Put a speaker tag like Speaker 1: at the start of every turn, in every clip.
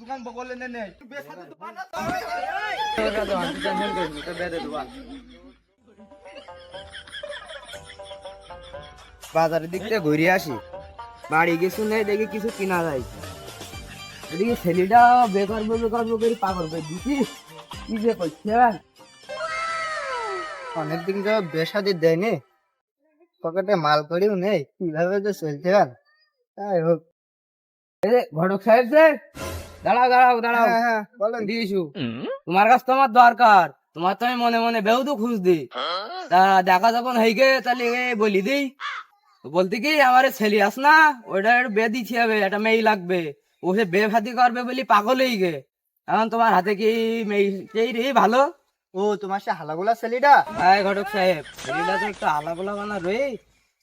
Speaker 1: দোকান বগলে নে নে বেসাতে দোকান না
Speaker 2: বাজারের দিক থেকে ঘুরে আসি। বাড়ি কিছু নেই দেখি কিছু কিনা যায়। এদিকে ছেলেটা বেকার বেকার করে পাগল করে দিছি। কি যে করছে? অনেকদিন তো বেসাদি দেয়নি পকেটে মাল করিও নেই। কীভাবে যে চলছে তাই হোক। ঘটক সাহেব যে দাঁড়াও দাঁড়াও দাঁড়াও। হ্যাঁ বলেন। দিয়েছু। তোমার কাছে তো আমার দরকার। তোমার তো আমি মনে মনে বেউ তো খুঁজ দি তা দেখা যখন হইগে তাহলে বলি দিই। বলতে কি আমার ছেলে আস না ওইটা একটু বে দিছি হবে একটা মেয়ে লাগবে। ও সে বে ফাতি করবে বলি পাগল হয়ে গে এখন তোমার হাতে কি মেয়ে রে ভালো?
Speaker 1: ও তোমার সে হালাগোলা ছেলেটা?
Speaker 2: হ্যাঁ ঘটক সাহেব। ছেলেটা তো একটু আলাগুলা বানা রয়ে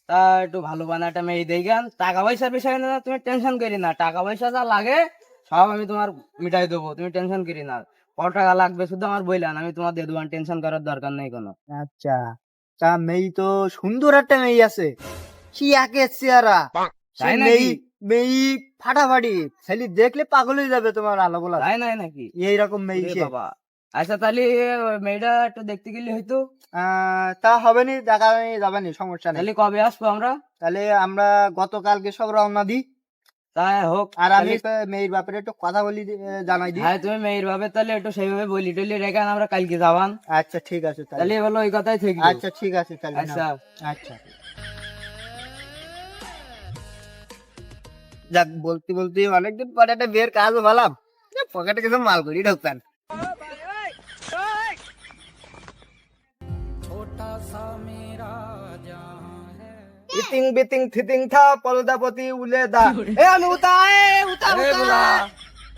Speaker 2: তা একটু ভালো বানা একটা মেয়ে দেখান টাকা পয়সার বিষয় না তুমি টেনশন করি না। টাকা পয়সা যা লাগে সব আমি তোমার মিটাই দেবো তুমি টেনশন করি না। কত টাকা লাগবে শুধু আমার বললাম আমি তোমার দিয়ে দেবো টেনশন করার দরকার নেই কোনো।
Speaker 1: আচ্ছা তা মেয়ে তো সুন্দর একটা মেয়ে আছে। কি একে চেহারা।
Speaker 2: তাই?
Speaker 1: মেয়ে মেয়ে ফাটাফাটি। ছেলে দেখলে পাগল হয়ে যাবে তোমার আলাগোলা।
Speaker 2: তাই নাই নাকি?
Speaker 1: এইরকম মেয়ে সে।
Speaker 2: বাবা। আচ্ছা তাহলে মেয়েটা একটু দেখতে গেলে হয়তো
Speaker 1: আহ, তা হবে নি দেখা যাবে নি সমস্যা নেই।
Speaker 2: তাহলে কবে আসব আমরা?
Speaker 1: তাহলে আমরা গতকালকে সব রওনা দিই।
Speaker 2: তাই হোক
Speaker 1: আর আমি মেয়ের ব্যাপারে একটু কথা বলি জানাই দিই।
Speaker 2: হ্যাঁ তুমি মেয়ের ভাবে তাহলে একটু সেইভাবে বলি টলি রেখে আমরা কালকে যাবান।
Speaker 1: আচ্ছা ঠিক আছে তাহলে।
Speaker 2: বলো ওই কথাই থেকে
Speaker 1: আচ্ছা ঠিক আছে তাহলে
Speaker 2: আচ্ছা।
Speaker 1: আচ্ছা। যাক বলতে বলতে অনেকদিন পরে একটা বিয়ের কাজ ভালাম পকেটে কিছু মাল করি ঢুকতাম ইতিং বিতিং থিতিং থা পলদাপতি উলে দা। এ আমি উতা এ উতা
Speaker 2: এ
Speaker 1: উতা।
Speaker 2: বুলা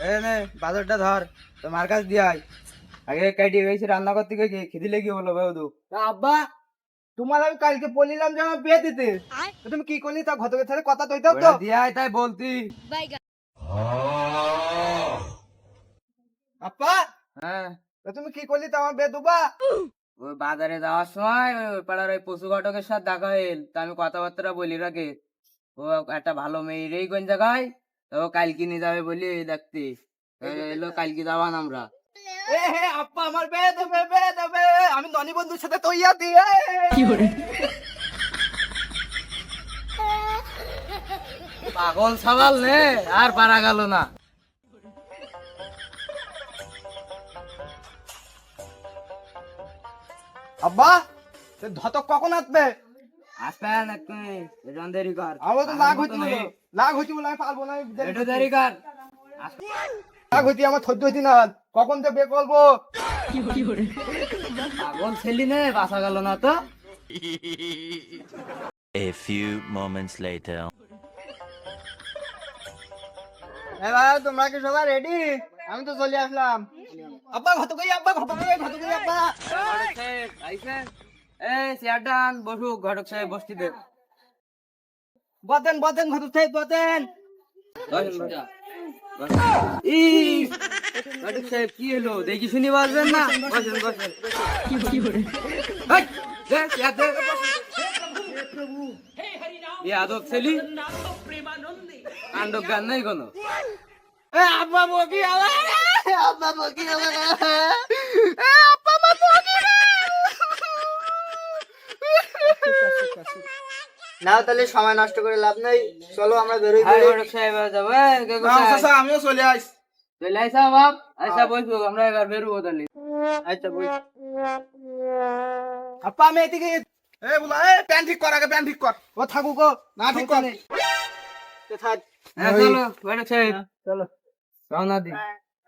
Speaker 2: এ নে বাজারটা ধর তোমার কাছ দিয়ে আয়। আগে কাটি গেছি রান্না করতে গিয়ে খিদি লেগে বলো বেউদু
Speaker 1: তা আব্বা তোমার আমি কালকে বলিলাম যে আমার বিয়ে দিতে। তো তুমি কি করলি? তা ঘটকের সাথে কথা তো।
Speaker 2: দিয়ে আয় তাই বলতি।
Speaker 1: আপা
Speaker 2: হ্যাঁ।
Speaker 1: তো তুমি কি করলি? তা আমার বিয়ে দুবা।
Speaker 2: ওই বাজারে যাওয়ার সময় ওই পাড়ার ওই পশু ঘটকের সাথে দেখা হইল। তা আমি কথাবার্তা বলি রাখে ও একটা ভালো মেয়ে রেই কোন জায়গায়? তো কালকে নিয়ে যাবে বলি দেখতে। এলো কালকে যাবান আমরা।
Speaker 1: আপা আমার বিয়ে দেবে আমি ননি বন্ধুর সাথে তৈয়া দিয়ে
Speaker 2: পাগল সাবাল নে, আর পারা গেল না।
Speaker 1: আব্বা সে ধতক কখন আসবে?
Speaker 2: এজন দেরি কর।
Speaker 1: আমার তো লাগ হইতে লাগ হইতে বলে আমি পারব না আমি দেরি
Speaker 2: কর।
Speaker 1: লাগ হইতে আমার হইতে না। কখন যে বিয়ে করব?
Speaker 2: পাগল ছেলি নে বাসা গেল না তো।
Speaker 3: A few moments later.
Speaker 1: এবার তোমরা কি সবাই রেডি আমি তো চলে আসলাম। আব্বা কই আব্বা কই কই আব্বা।
Speaker 2: ঘটক সাহেব বসতি দে। ই ঘটক সাহেব কি হলো? দেখি শুনি বাজবেন না? বসেন বসেন। দে, দে। এ আদব ছেলি। কাণ্ড গান নাই কোনো?
Speaker 1: এ আব্বা বকি আমার আব্বা বকি আব্বা মা বকি না তাহলে সময় নষ্ট করে লাভ নাই। চলো আমরা বেরোই
Speaker 2: হাই ঘটক সাহেব যাব এই, কে কোথায়?
Speaker 1: আমিও চলে আইস।
Speaker 2: চলে আইসা বাপ। আইসা বসবো আমরা এবার বেরোবো তাহলে।
Speaker 1: আচ্ছা বই আপা আমি এদিকে এ বলা এ প্যান ঠিক কর আগে প্যান ঠিক কর। ও থাকুক না ঠিক কর। তো থাক।
Speaker 2: হ্যাঁ চলো ঘটক সাহেব
Speaker 1: চলো।
Speaker 2: রওনা দিন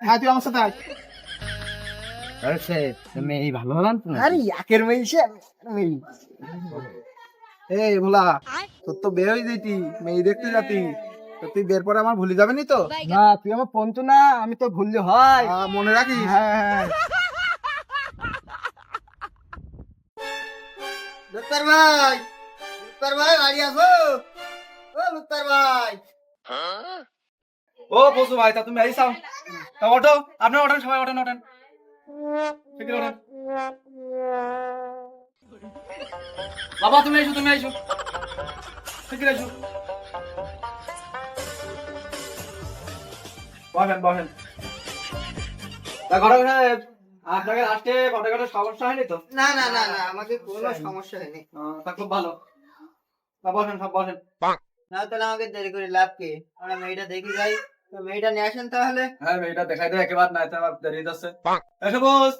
Speaker 1: হ্যাঁ তুই আমার সাথে আয়।
Speaker 2: এই ভালো হলাম
Speaker 1: আরে একের মেয়ে এই ভোলা তোর তো বের হয়ে যেতি মেয়ে দেখতে যাতি। তুই বের পরে আমার ভুলে যাবে নি তো? না তুই আমার পঞ্চ না আমি তো ভুললে হয়। মনে রাখি হ্যাঁ হ্যাঁ ভাই লুত্তার ভাই বাড়ি আসো। ও লুত্তার ভাই। ও বসু ভাই তা তুমি আইসাও। তা ওঠো আপনি ওঠেন সবাই ওঠেন ওঠেন। বাবা তুমি এসো তুমি এসো। ঠিক আছে এসো। বসেন বসেন।
Speaker 4: তা সাহেব আপনাকে লাস্টে ফটোগ্রাফের সমস্যা হয়নি তো?
Speaker 5: না না না না আমাকে কোনো সমস্যা হয়নি।
Speaker 4: তা খুব ভালো। তা বসেন সব বসেন।
Speaker 5: না তাহলে আমাকে দেরি করে লাভ কি? আমরা মেয়েটা দেখি যাই। মেয়েটা নিয়ে আসেন তাহলে।
Speaker 4: হ্যাঁ এটা দেখাই দে একেবারে নাই তো আবার দেরি যাচ্ছে। এসে বস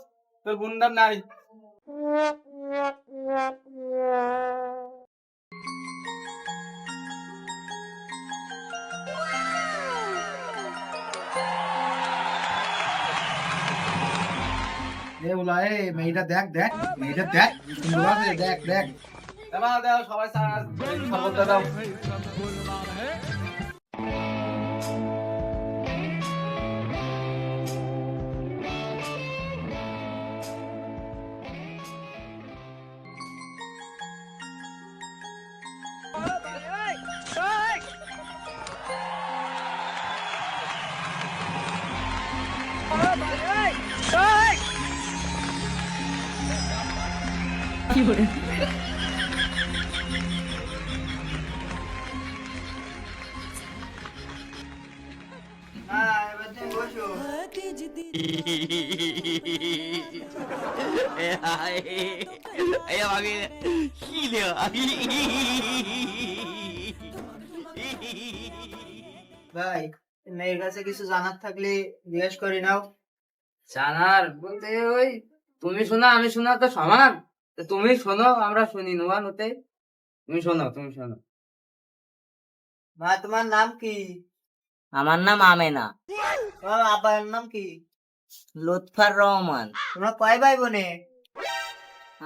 Speaker 4: তোর বুন্ডার নাই। মেয়েটা দেখ দেখ মেয়েটা দেখ দেখ দেখ সবাই
Speaker 5: ভাই মেয়ের কাছে কিছু জানার থাকলে জিজ্ঞেস করে নাও।
Speaker 2: জানার? বলতে ওই তুমি শোনা আমি শোনা তো সমান। তুমি শোনো আমরা শুনি। নোয়ান হতে তুমি শোনো তুমি শোনো।
Speaker 5: মা তোমার নাম কি?
Speaker 2: আমার নাম আমেনা।
Speaker 5: তোমার নাম কি?
Speaker 2: লুৎফার রহমান।
Speaker 5: তোমরা কয় ভাই বোনে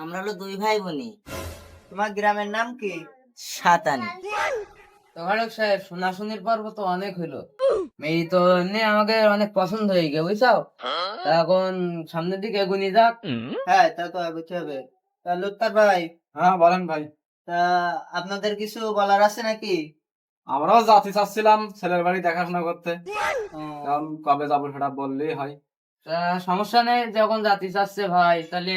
Speaker 2: আমরা হলো দুই ভাই বোনি
Speaker 5: তোমার গ্রামের নাম কি?
Speaker 2: সাতানি। তো ঘটক সাহেব শোনাশুনির পর্ব তো অনেক হইল। মেয়ে তো এমনি আমাকে অনেক পছন্দ হয়ে গেছে বুঝছাও? তা এখন সামনের দিকে এগুনি যাক।
Speaker 5: হ্যাঁ তা তো বুঝতে হবে। তা ভাই
Speaker 4: হ্যাঁ বলেন ভাই।
Speaker 5: তা আপনাদের কিছু বলার আছে নাকি?
Speaker 4: আমরাও যাতে চাচ্ছিলাম ছেলের বাড়ি দেখাশোনা করতে। কারণ কবে যাব সেটা বললেই হয়।
Speaker 2: সমস্যা নেই যখন জাতি চাচ্ছে ভাই তাহলে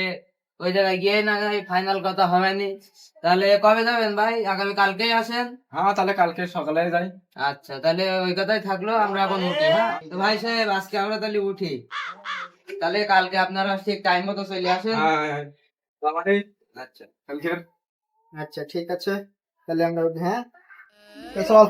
Speaker 2: ওই জায়গায় গিয়ে না ফাইনাল কথা হবে নি তাহলে কবে যাবেন ভাই? আগামী কালকেই আসেন?
Speaker 4: হ্যাঁ তাহলে কালকে সকালে যাই।
Speaker 2: আচ্ছা তাহলে ওই কথাই থাকল আমরা এখন উঠি হ্যাঁ? তো ভাই সাহেব আজকে আমরা তাহলে উঠি। তাহলে কালকে আপনারা ঠিক টাইম মতো চলে আসেন।
Speaker 4: হ্যাঁ হ্যাঁ, হ্যাঁ। তার মানে
Speaker 2: আচ্ছা
Speaker 4: কালকে
Speaker 5: আচ্ছা ঠিক আছে তাহলে আমরা উঠি, হ্যাঁ তো চল